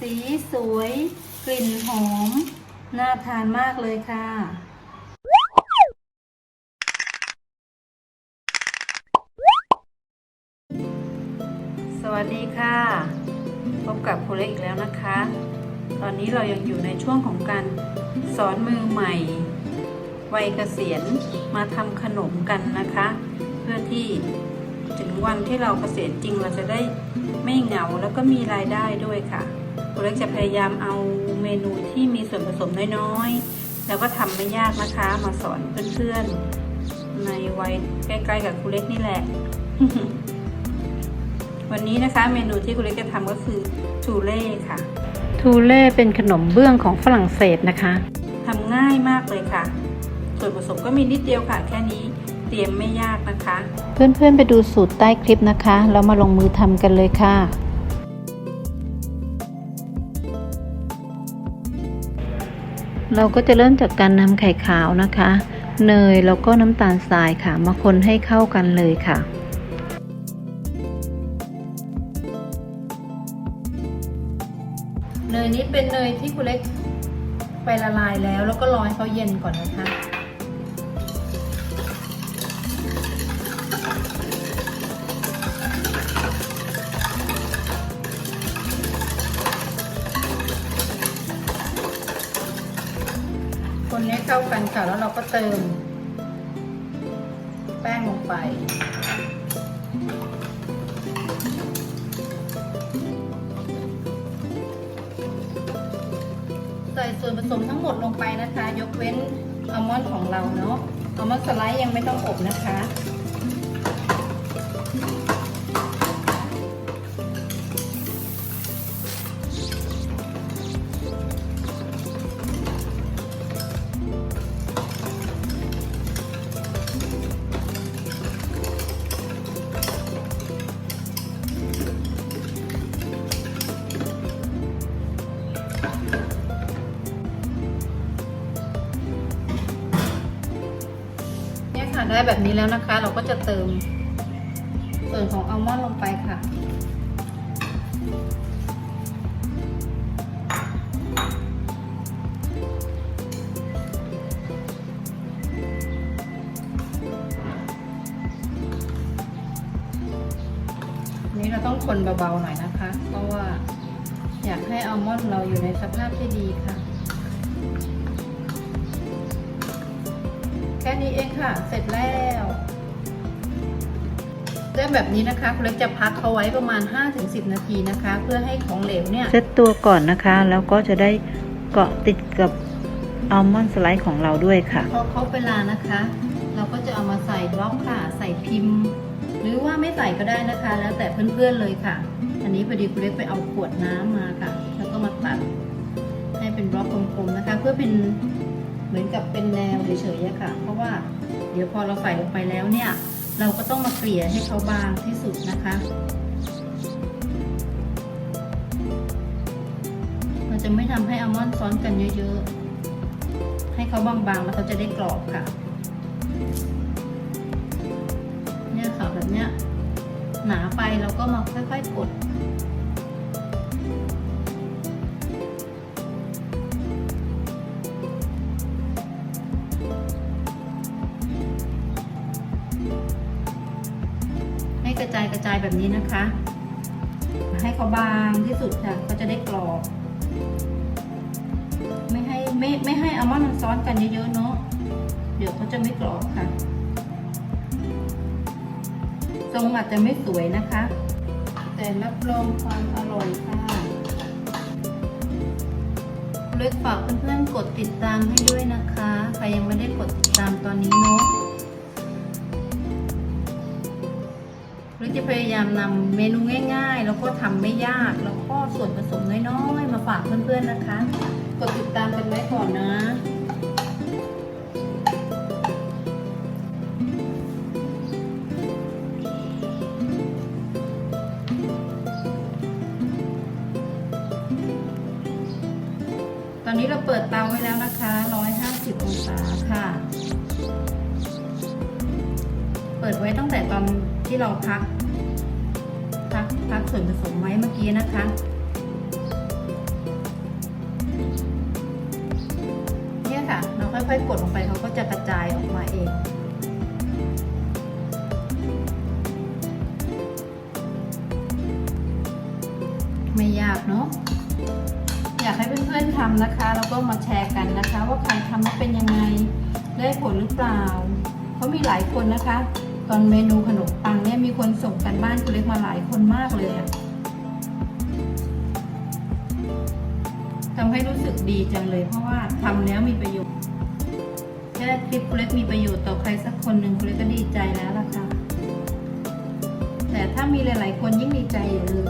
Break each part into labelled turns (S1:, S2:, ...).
S1: สีสวย กลิ่นหอม น่าทานมากเลยค่ะ สวัสดีค่ะ พบกับครูเล็กอีกแล้วนะคะ ตอนนี้เรายังอยู่ในช่วงของการสอนมือใหม่ วัยเกษียณมาทำขนมกันนะคะ เพื่อที่ถึงวันที่เราเกษียณจริงเราจะได้ไม่เหงาแล้วก็มีรายได้ด้วยค่ะ ครูเล็กจะพยายามเอาเมนูที่มีส่วนผสมน้อยๆ แล้วก็ทำไม่ยากนะคะ มาสอนเพื่อนๆ ในวัยใกล้ๆกับครูเล็กนี่แหละ วันนี้นะคะเมนูที่คุณเล็กจะทำก็คือทูเล่ค่ะ ทูเล่เป็นขนมเบื้องของฝรั่งเศสนะคะทำง่ายมากเลยค่ะ ส่วนผสมก็มีนิดเดียวค่ะ แค่นี้เตรียมไม่ยากนะคะ เพื่อนๆไปดูสูตรใต้คลิปนะคะ แล้วมาลงมือทำกันเลยค่ะ เราก็จะเริ่มจากการนำไข่ขาวนะคะ เนยแล้วก็น้ำตาลทรายค่ะ มาคนให้เข้ากันเลยค่ะเนยนี้เป็นเนยที่คุณเล็กไปละลายแล้ว แล้วก็รอให้เขาเย็นก่อนนะคะากันค่ะ แล้วเราก็เติม แป้งลงไป ใส่ส่วนผสมทั้งหมดลงไปนะคะ ยกเว้นอัลมอนด์ของเราเนาะอัลมอนด์สไลด์ยังไม่ต้องอบนะคะ ได้แบบนี้แล้วนะคะ เราก็จะเติมส่วนของอัลมอนด์ลงไปค่ะนนี้เราต้องคนเบาๆหน่อยนะคะ เพราะว่าอยากให้อัลมอนด์เราอยู่ในสภาพที่ดีค่ะ แค่นี้เองค่ะ เสร็จแล้วเริ่มแบบนี้นะคะคุณเล็กจะพักเขาไว้ประมาณ 5-10 นาทีนะคะ เพื่อให้ของเหลวเนี่ยเซตตัวก่อนนะคะ แล้วก็จะได้เกาะติดกับอัลมอนด์สไลด์ของเราด้วยค่ะ พอครบเวลานะคะ เราก็จะเอามาใส่บล็อกค่ะ ใส่พิมพ์ หรือว่าไม่ใส่ก็ได้นะคะ แล้วแต่เพื่อนๆเลยค่ะ อันนี้พอดีคุณเล็กไปเอาขวดน้ำมาค่ะ แล้วก็มาตัดให้เป็นบล็อกกลมๆนะคะ เพื่อเป็น เหมือนกับเป็นแนวเฉยๆค่ะ เพราะว่าเดี๋ยวพอเราใส่ลงไปแล้วเนี่ย เราก็ต้องมาเกลี่ยให้เขาบางที่สุดนะคะ เราจะไม่ทำให้อัลมอนด์ซ้อนกันเยอะๆ ให้เขาบางๆแล้วเขาจะได้กรอบค่ะ เนี่ยค่ะแบบเนี้ยหนาไปเราก็มาค่อยๆกด ระจายแบบนี้นะคะ ให้เขาบางที่สุดค่ะเขาจะได้กรอบ ไม่ให้ไม่ไม่ให้อัลมอนด์มันซ้อนกันเยอะๆเนาะเดี๋ยวเขาจะไม่กรอบค่ะ ทรงอาจจะไม่สวยนะคะ แต่รับรองความอร่อยค่ะเล็กฝากเพื่อนๆกดติดตามให้ด้วยนะคะ ใครยังไม่ได้กดติดตามตอนนี้เนาะ หรือจะพยายามนำเมนูง่าย ๆ แล้วก็ทำไม่ยาก แล้วก็ส่วนผสมน้อยๆ มาฝากเพื่อนๆนะคะ กดติดตามกันไว้ก่อนนะตอนนี้เราเปิดเตาไว้แล้วนะคะ 150 องศาค่ะ เปิดไว้ตั้งแต่ตอนที่เราพัก พัส่วนผสมไว้เมื่อกี้นะคะเนี่ยค่ะ เราค่อยๆกดลงไปเขาก็จะกระจายออกมาเองไม่ยากเนาะอยากให้เพื่อนๆทำนะคะ แล้วก็มาแชร์กันนะคะ ว่าใครทำมาเป็นยังไงได้ผลหรือเปล่าเขามีหลายคนนะคะ ตอนเมนูขนมปังเนี่ยมีคนส่งกันบ้านคุณเล็กมาหลายคนมากเลยอะทำให้รู้สึกดีจังเลย เพราะว่าทำแล้วมีประโยชน์แค่คลิปคุณเล็กมีประโยชน์ต่อใครสักคนหนึ่งคุณเล็กก็ดีใจแล้วล่ะค่ะแต่ถ้ามีหลาย ๆ คนยิ่งดีใจอย่าลืม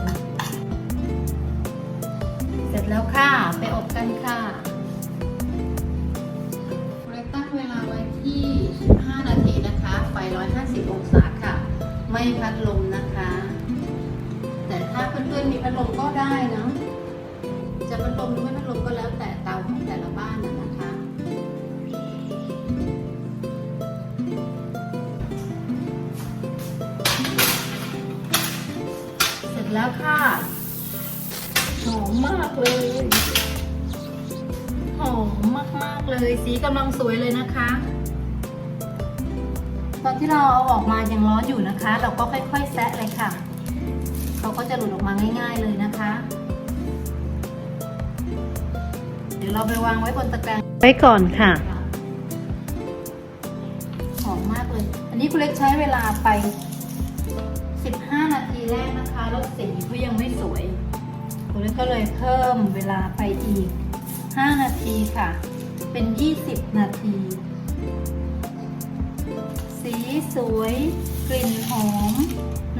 S1: เสร็จแล้วค่ะ ไปอบกันค่ะ 50 องศาค่ะ ไม่พัดลมนะคะ แต่ถ้าเพื่อนๆมีพัดลมก็ได้นะจะพัดลมหรือไม่พัดลมก็แล้วแต่เตาของแต่ละบ้านนะคะแล้วค่ะ หอมมากเลย หอมมาก ๆ เลย สีกำลังสวยเลยนะคะ ตอนที่เราเอาออกมายังร้อนอยู่นะคะ เราก็ค่อยๆแซะเลยค่ะเขาก็จะหลุดออกมาง่าย ๆเลยนะคะ เดี๋ยวเราไปวางไว้บนตะแกรง
S2: ไว้ก่อนค่ะ
S1: หอมมากเลย อันนี้คุณเล็กใช้เวลาไป 15 นาทีแรกนะคะแล้วสีก็ยังไม่สวยคุณเล็กก็เลยเพิ่มเวลาไปอีก 5 นาทีค่ะ เป็น 20 นาที สีสวย กลิ่นหอม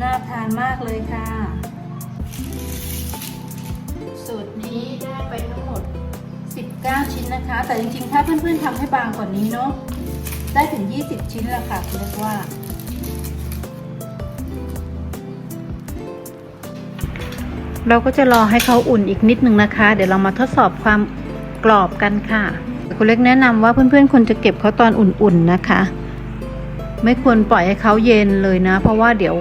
S1: น่าทานมากเลยค่ะ สูตรนี้ได้ไปทั้งหมด 19 ชิ้นนะคะ แต่จริงๆ ถ้าเพื่อนๆทำให้บางกว่านี้เนาะ ได้ถึง 20 ชิ้นแล้วค่ะคุณเรียกว่า
S2: เราก็จะรอให้เขาอุ่นอีกนิดนึงนะคะ เดี๋ยวเรามาทดสอบความกรอบกันค่ะ คุณเล็กแนะนำว่าเพื่อนๆควรจะเก็บเขาตอนอุ่นๆนะคะ ไม่ควรปล่อยให้เขาเย็นเลยนะ เพราะว่าเดี๋ยว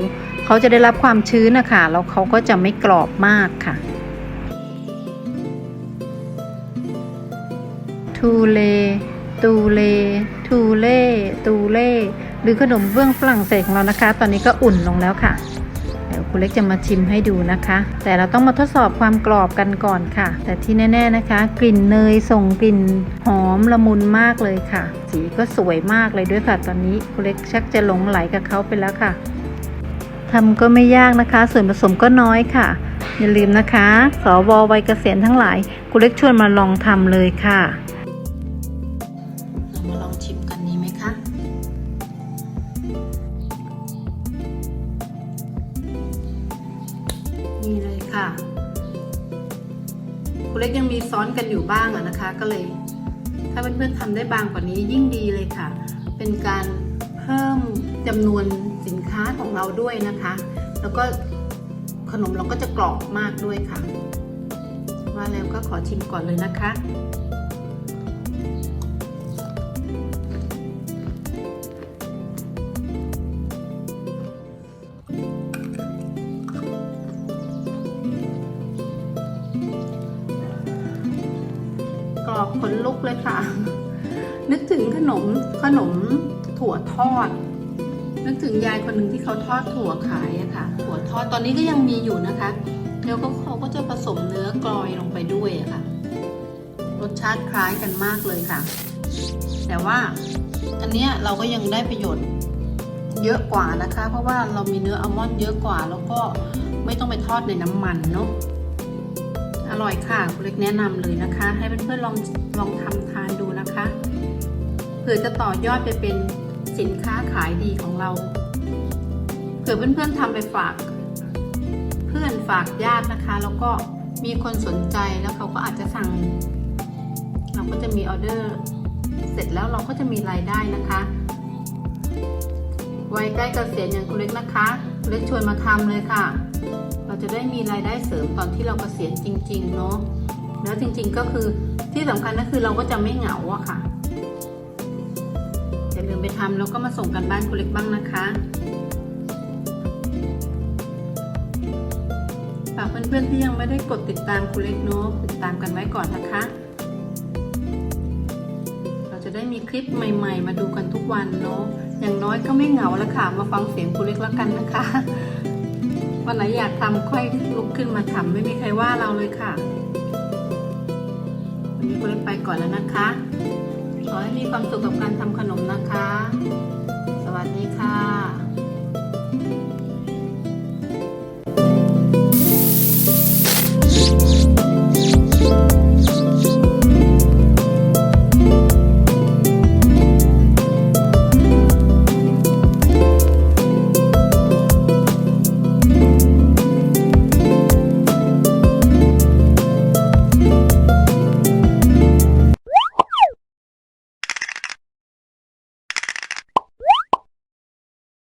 S2: เขาจะได้รับความชื้นนะคะแล้วเขาก็จะไม่กรอบมากค่ะ ทูเลตูเลทูเล่ตูเล่หรือขนมเบื้องฝรั่งเศสของเรานะคะ ตอนนี้ก็อุ่นลงแล้วค่ะ คุณเล็กจะมาชิมให้ดูนะคะ แต่เราต้องมาทดสอบความกรอบกันก่อนค่ะ แต่ที่แน่ๆนะคะ กลิ่นเนยส่งกลิ่นหอมละมุนมากเลยค่ะ สีก็สวยมากเลยด้วยค่ะตอนนี้คุณเล็กชักจะหลงไหลกับเขาไปแล้วค่ะทำก็ไม่ยากนะคะ ส่วนผสมก็น้อยค่ะ อย่าลืมนะคะ สววัยเกษียณทั้งหลายคุณเล็กชวนมาลองทำเลยค่ะ
S1: ค่ะคุณเล็กยังมีซ้อนกันอยู่บ้างนะคะ ก็เลย ถ้าเพื่อนๆทำได้บางกว่านี้ยิ่งดีเลยค่ะ เป็นการเพิ่มจำนวนสินค้าของเราด้วยนะคะ แล้วก็ขนมเราก็จะกรอบมากด้วยค่ะ ว่าแล้วก็ขอชิมก่อนเลยนะคะ เลยค่ะ นึกถึงขนมขนมถั่วทอด นึกถึงยายคนหนึ่งที่เขาทอดถั่วขายอะค่ะ ถั่วทอดตอนนี้ก็ยังมีอยู่นะคะ แล้วก็เขาก็จะผสมเนื้อกลอยลงไปด้วยอะค่ะ รสชาติคล้ายกันมากเลยค่ะ แต่ว่าอันเนี้ยเราก็ยังได้ประโยชน์เยอะกว่านะคะ เพราะว่าเรามีเนื้ออัลมอนด์เยอะกว่า แล้วก็ไม่ต้องไปทอดในน้ำมันเนาะ ร่อยค่ะคุณเล็กแนะนำเลยนะคะ ให้เพื่อนๆลองลองทำทานดูนะคะเผื่อจะต่อยอดไปเป็นสินค้าขายดีของเราเผื่อเพื่อนๆทำไปฝาก เพื่อนฝากญาตินะคะ แล้วก็มีคนสนใจแล้วเขาก็อาจจะสั่ง เราก็จะมีออเดอร์เสร็จแล้วเราก็จะมีรายได้นะคะวัยใกล้เกษียณอย่างคุณเล็กนะคะคุณเล็กชวนมาทำเลยค่ะ จะได้มีรายได้เสริมตอนที่เราเกษียณจริง ๆ เนาะแล้วจริงๆก็คือที่สำคัญก็คือเราก็จะไม่เหงาอะค่ะอย่าลืมไปทำแล้วก็มาส่งกันบ้านคุณเล็กบ้างนะคะฝากเพื่อนๆที่ยังไม่ได้กดติดตามคุณเล็กเนาะติดตามกันไว้ก่อนนะคะ เราจะได้มีคลิปใหม่ ๆ มาดูกันทุกวันเนาะอย่างน้อยก็ไม่เหงาแล้วค่ะ มาฟังเสียงครูเล็กแล้วกันนะคะ วันไหนอยากทำค่อยลุกขึ้นมาทำไม่มีใครว่าเราเลยค่ะ วันนี้ก็เล็กไปก่อนแล้วนะคะ ขอให้มีความสุขกับการทำขนมนะคะ สวัสดีค่ะ